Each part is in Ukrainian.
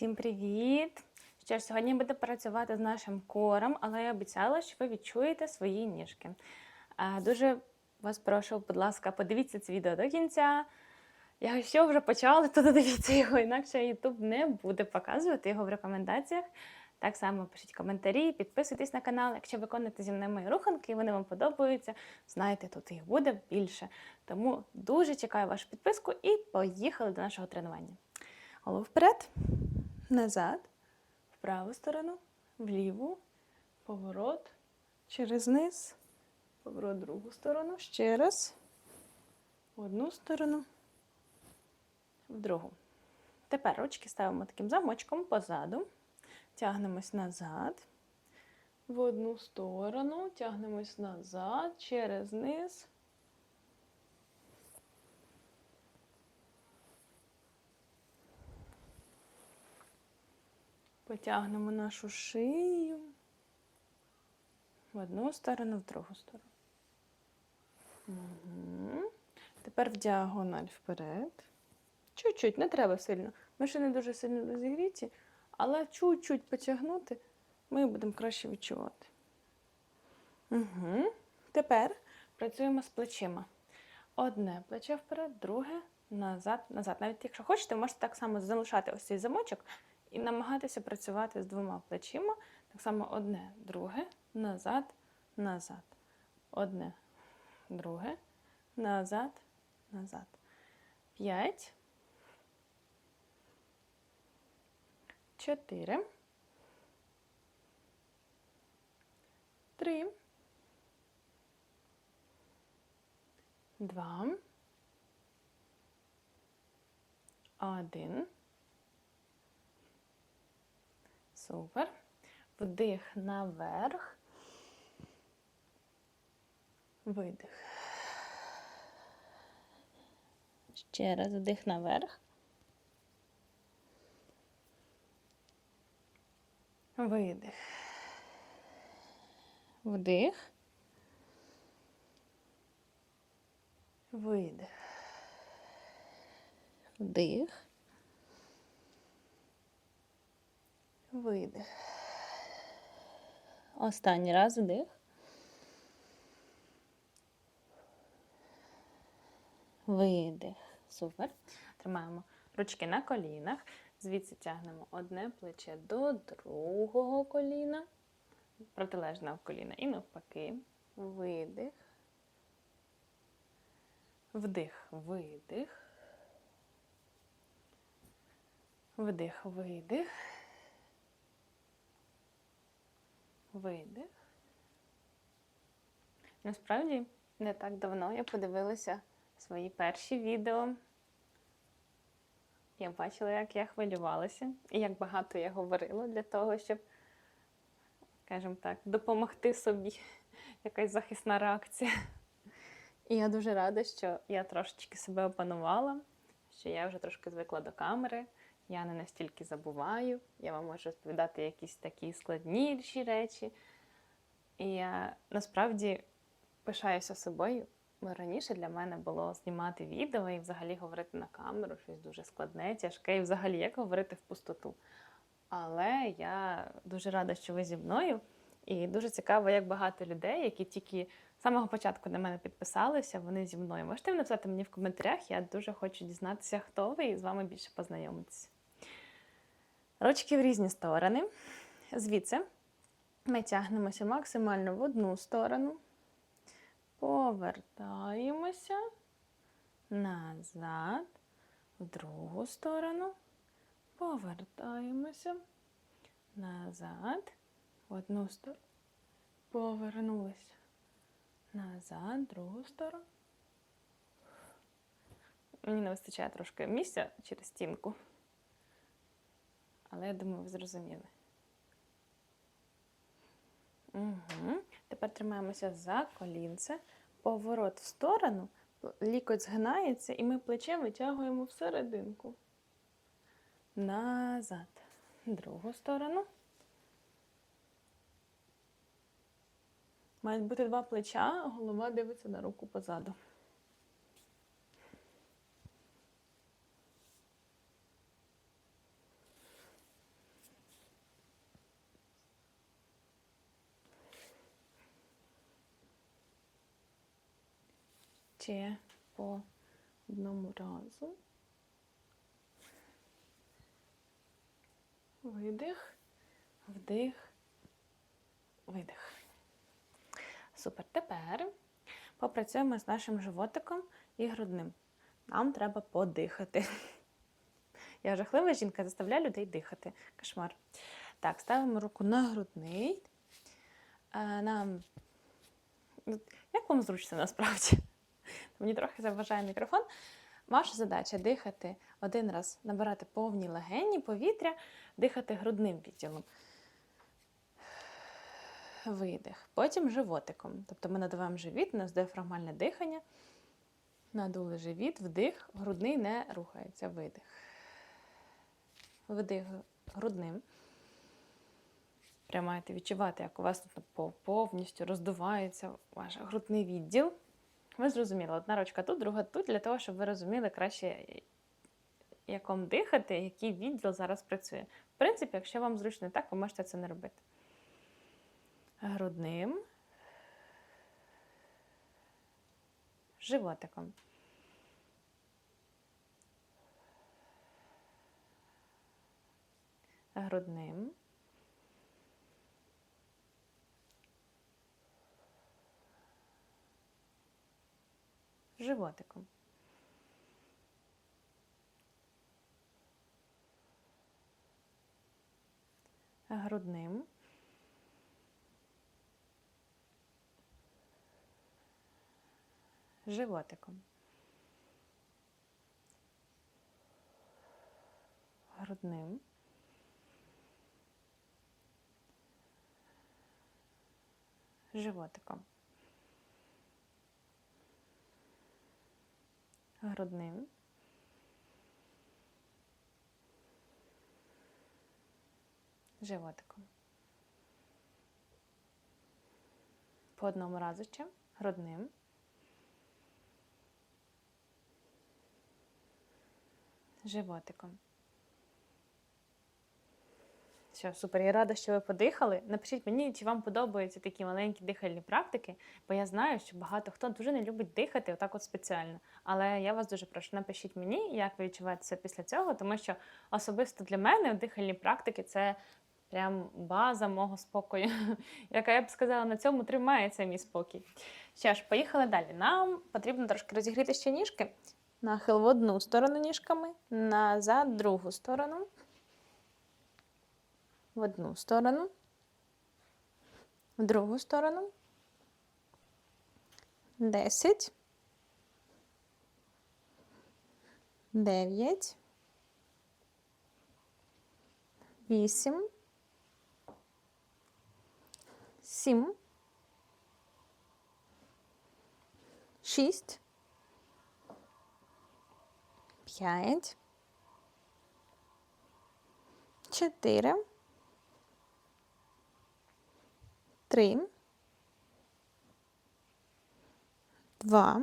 Всім привіт! Що ж, сьогодні буду працювати з нашим кором, але я обіцяла, що ви відчуєте свої ніжки. Дуже вас прошу, будь ласка, подивіться це відео до кінця. Якщо вже почали, то додивіться його, інакше YouTube не буде показувати його в рекомендаціях. Так само пишіть коментарі, підписуйтесь на канал. Якщо виконуєте зі мною мої руханки і вони вам подобаються, знаєте, тут їх буде більше. Тому дуже чекаю вашу підписку і поїхали до нашого тренування. Голову вперед, назад, в праву сторону, вліву, поворот, через низ, поворот в другу сторону, ще раз, в одну сторону, в другу. Тепер ручки ставимо таким замочком позаду, тягнемось назад, в одну сторону, тягнемось назад, через низ. Потягнемо нашу шию в одну сторону, в другу сторону. Угу. Тепер в діагональ вперед. Чуть-чуть, не треба сильно. Ми ще не дуже сильно розігріті, але чуть-чуть потягнути, ми будемо краще відчувати. Угу. Тепер працюємо з плечима. Одне плече вперед, друге назад, назад. Навіть якщо хочете, можете так само залишати ось цей замочок і намагатися працювати з двома плечима. Так само одне, друге, назад, назад. Одне, друге, назад, назад. П'ять. Чотири. Три. Два. Один. Супер. Вдих наверх. Видих. Ще раз вдих наверх. Видих. Вдих. Видих. Вдих. Видих. Останній раз вдих. Видих. Супер. Тримаємо ручки на колінах. Звідси тягнемо одне плече до другого коліна, протилежне коліна. І навпаки. Видих. Вдих, видих. Вдих, видих. Видих. Насправді, не так давно я подивилася свої перші відео. Я бачила, як я хвилювалася і як багато я говорила для того, щоб, скажімо так, допомогти собі якась захисна реакція. І я дуже рада, що я трошечки себе опанувала, що я вже трошки звикла до камери, я не настільки забуваю, я вам можу розповідати якісь такі складніші речі. І я насправді пишаюся собою. Бо раніше для мене було знімати відео і взагалі говорити на камеру щось дуже складне, тяжке, і взагалі як говорити в пустоту. Але я дуже рада, що ви зі мною. І дуже цікаво, як багато людей, які тільки з самого початку на мене підписалися, вони зі мною. Можете написати мені в коментарях, я дуже хочу дізнатися, хто ви, і з вами більше познайомитися. Ручки в різні сторони. Звідси ми тягнемося максимально в одну сторону. Повертаємося назад, в другу сторону. Повертаємося назад, в одну сторону. Повернулися назад, в другу сторону. Мені не вистачає трошки місця через стінку. Але я думаю, ви зрозуміли. Угу. Тепер тримаємося за колінце, поворот в сторону, лікоть згинається, і ми плече витягуємо всерединку. Назад. Другу сторону. Мають бути два плеча, голова дивиться на руку позаду. Ще по одному разу. Видих, вдих, видих. Супер. Тепер попрацюємо з нашим животиком і грудним. Нам треба подихати. Я жахлива жінка, заставляю людей дихати. Кошмар. Так, ставимо руку на грудний. Е, Нам... Як вам зручно насправді? Мені трохи заважає мікрофон. Ваша задача дихати один раз, набирати повні легені повітря, дихати грудним відділом. Видих. Потім животиком. Тобто ми надуваємо живіт, у нас діафрагмальне дихання. Надули живіт, вдих, грудний не рухається. Видих. Вдих грудним. Прямо маєте відчувати, як у вас повністю роздувається ваш грудний відділ. Ви зрозуміли, одна ручка тут, друга тут, для того, щоб ви розуміли краще, як вам дихати, який відділ зараз працює. В принципі, якщо вам зручно так, ви можете це не робити. Грудним. Животиком. Грудним. Животиком. Грудним. Животиком. Грудним. Животиком. Грудним. Животиком. По одному разу ще. Грудним. Животиком. Все, супер. Я рада, що ви подихали. Напишіть мені, чи вам подобаються такі маленькі дихальні практики, бо я знаю, що багато хто дуже не любить дихати отак от спеціально. Але я вас дуже прошу, напишіть мені, як ви відчуваєтеся після цього, тому що особисто для мене дихальні практики це прям база мого спокою. Яка я б сказала, на цьому тримається мій спокій. Що ж, поїхали далі. Нам потрібно трошки розігріти ще ніжки. Нахил в одну сторону ніжками, назад, другу сторону. В одну сторону, в другу сторону. Десять. Дев'ять. Вісім. Сім. Шість. П'ять. Чотири. Три. Два.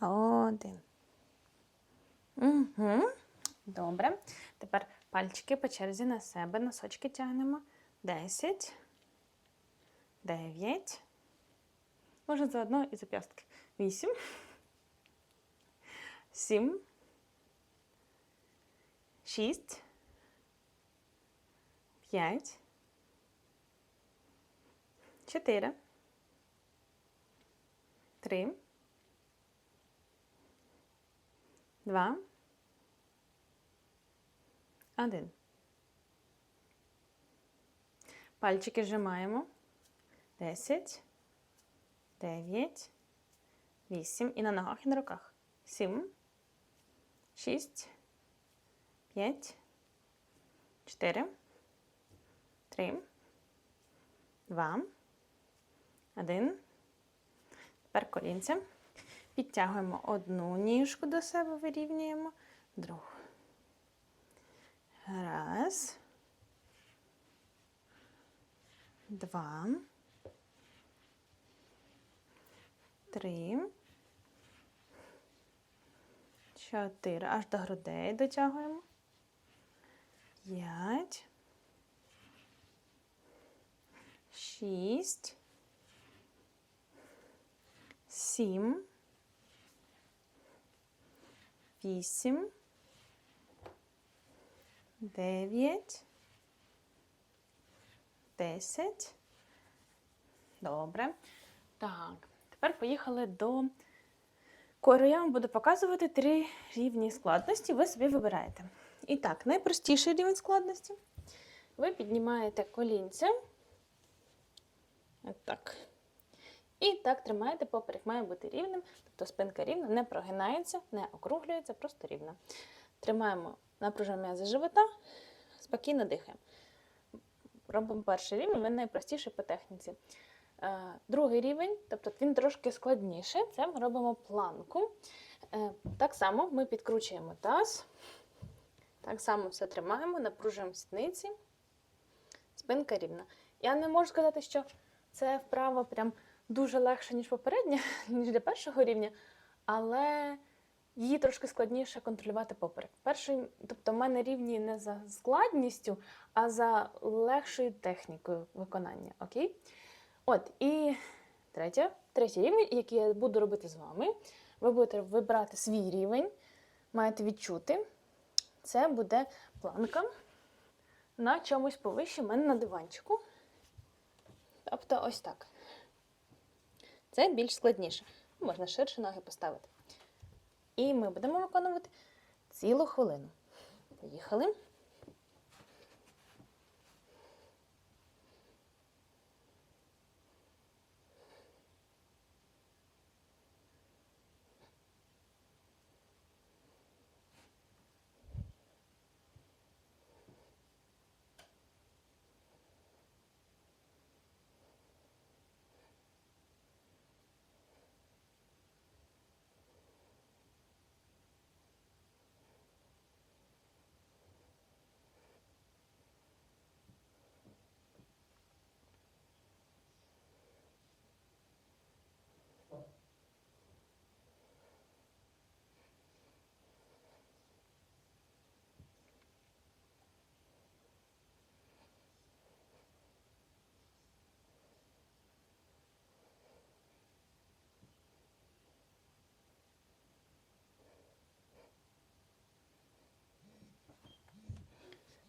Один. Угу. Добре. Тепер пальчики по черзі на себе, носочки тягнемо. Десять. Дев'ять. Можна заодно і зап'ястки. Вісім. Сім. Шість. П'ять. Чотири. Три. Два. Один. Пальчики зжимаємо. Десять. Дев'ять. Вісім. І на ногах, і на руках. Сім. Шість. П'ять. Чотири. Три. Два. Один. Тепер колінця. Підтягуємо одну ніжку до себе, вирівнюємо. Другу. Раз. Два. Три. Чотири. Аж до грудей дотягуємо. П'ять. Шість. сім, вісім, дев'ять, десять. Добре. Так, тепер поїхали до кору. Я вам буду показувати три рівні складності. Ви собі вибираєте. І так, найпростіший рівень складності. Ви піднімаєте колінця. Отак. І так тримаєте, поперек має бути рівним, тобто спинка рівна, не прогинається, не округлюється, просто рівна. Тримаємо напруження м'язи живота, спокійно дихаємо. Робимо перший рівень, він найпростіший по техніці. Е, Другий рівень, тобто він трошки складніший, це ми робимо планку. Е, Так само ми підкручуємо таз, так само все тримаємо, напружуємо сідниці, спинка рівна. Я не можу сказати, що це вправа прям дуже легше, ніж попередня, ніж для першого рівня, але її трошки складніше контролювати поперек. Перший, тобто, в мене рівні не за складністю, а за легшою технікою виконання. Окей? От, і третє, третій рівень, який я буду робити з вами. Ви будете вибирати свій рівень, маєте відчути. Це буде планка на чомусь повище в мене на диванчику. Тобто ось так. Це більш складніше. Можна ширше ноги поставити. І ми будемо виконувати цілу хвилину. Поїхали.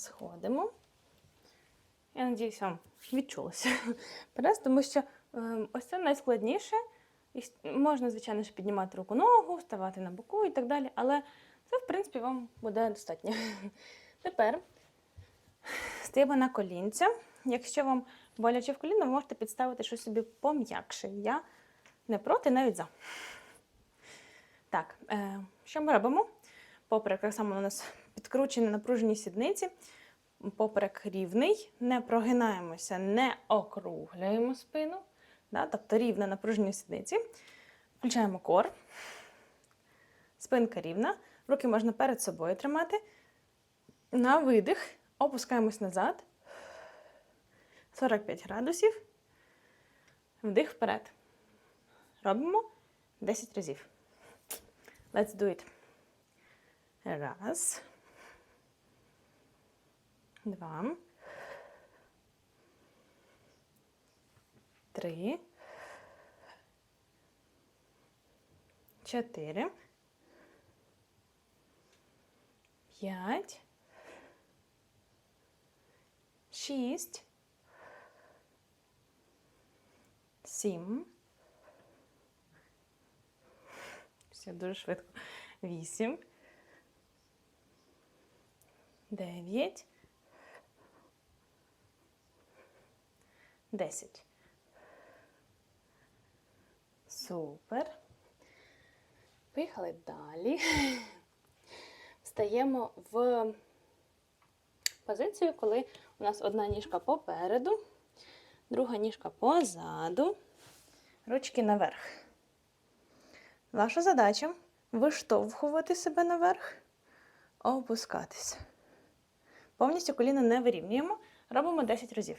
Сходимо. Я надіюсь, вам відчулося тому що е, ось це найскладніше. Можна, звичайно ж, піднімати руку ногу, ставати на боку і так далі, але це, в принципі, вам буде достатньо. Тепер стаємо на колінця. Якщо вам боляче в коліно, ви можете підставити щось собі пом'якше. Я не проти, навіть за. Так, е, що ми робимо? Поперек так само у нас підкручені напружені сідниці. Поперек рівний, не прогинаємося, не округлюємо спину. Да? Тобто рівна напружені сідниці. Включаємо кор. Спинка рівна. Руки можна перед собою тримати. На видих опускаємось назад. 45 градусів. Вдих вперед. Робимо 10 разів. Let's do it. Раз. Два. Три. Чотири. П'ять. Шість. Сім. Все дуже швидко. Вісім. Дев'ять. Десять. Супер. Поїхали далі. Встаємо в позицію, коли у нас одна ніжка попереду, друга ніжка позаду, ручки наверх. Ваша задача виштовхувати себе наверх, опускатися. Повністю коліна не вирівнюємо. Робимо 10 разів.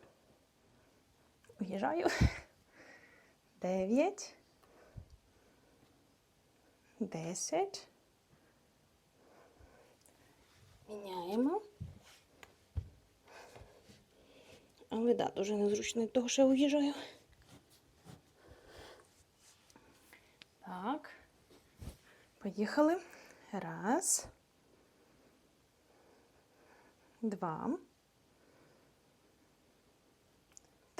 Уїжджаю. Дев'ять. Десять. Міняємо. Але да, дуже незручно від того, що я уїжджаю. Так. Поїхали. Раз. Два.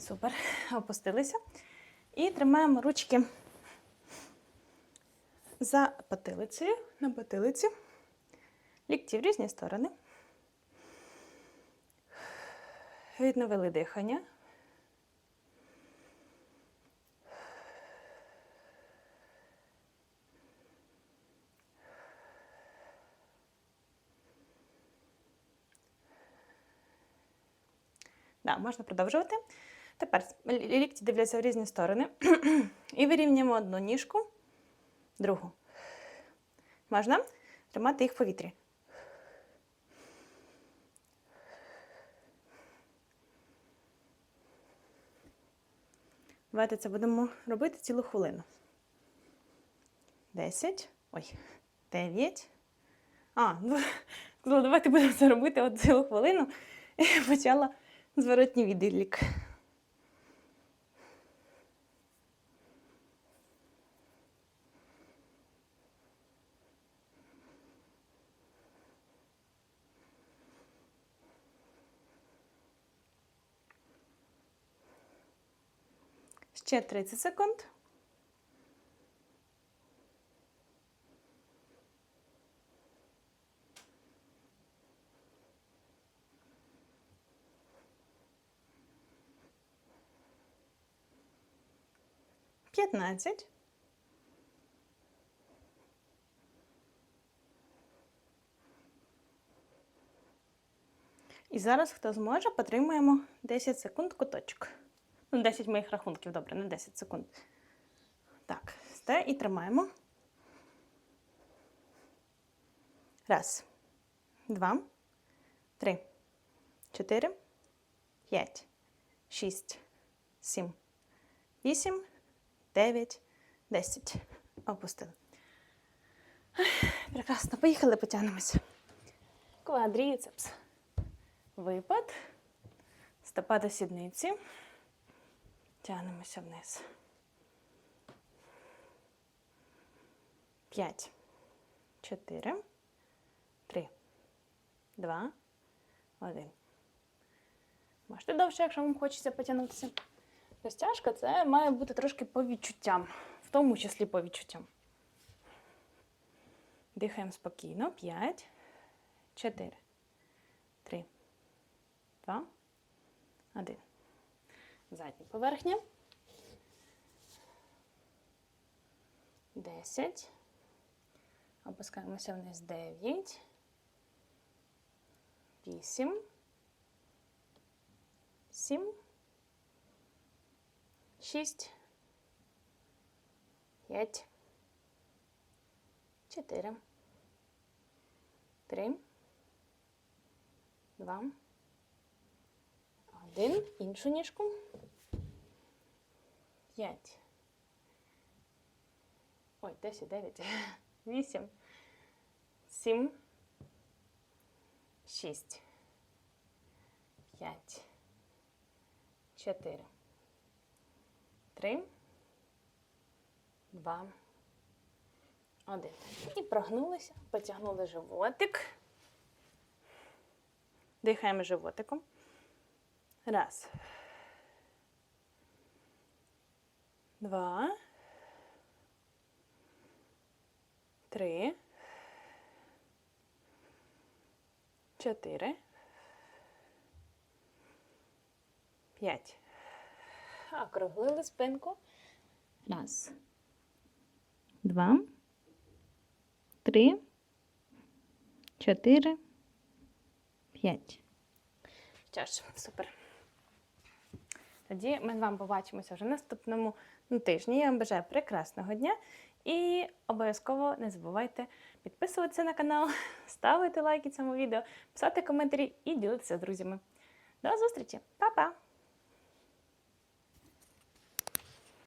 Супер. Опустилися. І тримаємо ручки за потилицею, на потилиці. Лікті в різні сторони. Відновили дихання. Да, можна продовжувати. Тепер лікті дивляться в різні сторони. І вирівнюємо одну ніжку, другу. Можна тримати їх в повітрі. Давайте це будемо робити цілу хвилину. Десять. Ой, дев'ять. А, ну, сказала, давайте будемо це робити от цілу хвилину. І почала зворотній відлік. Ще 30 секунд. П'ятнадцять. І зараз, хто зможе, потримуємо 10 секунд куточок. Ну, 10 моїх рахунків, добре, не 10 секунд. Так, сте і тримаємо. Раз, два, три, чотири, п'ять, шість, сім, вісім, дев'ять, десять. Опустили. Прекрасно, поїхали, потягнемося. Квадріцепс. Випад. Стопа до сідниці. Тягнемося вниз. П'ять. Чотири. Три. Два. Один. Можете довше, якщо вам хочеться потягнутися. Розтяжка це має бути трошки по відчуттям, в тому числі по відчуттям. Дихаємо спокійно. П'ять. Чотири. Три. Два. Один. Задня поверхня. Десять. Опускаємося вниз. Дев'ять. Вісім. Сім. Шість. П'ять. Чотири. Три. Два. Один. Іншу ніжку. П'ять. Ой, десять, дев'ять. Вісім. Сім. Шість. П'ять. Чотири. Три. Два. Один. І прогнулися, потягнули животик. Дихаємо животиком. Раз. два, три, чотири, п'ять. Округлили спинку. Раз. Два. Три. Чотири. П'ять. Що ж, супер. Тоді ми з вами побачимося вже наступному ну, тижні. Я вам бажаю прекрасного дня. І обов'язково не забувайте підписуватися на канал, ставити лайки цьому відео, писати коментарі і ділитися з друзями. До зустрічі! Па-па!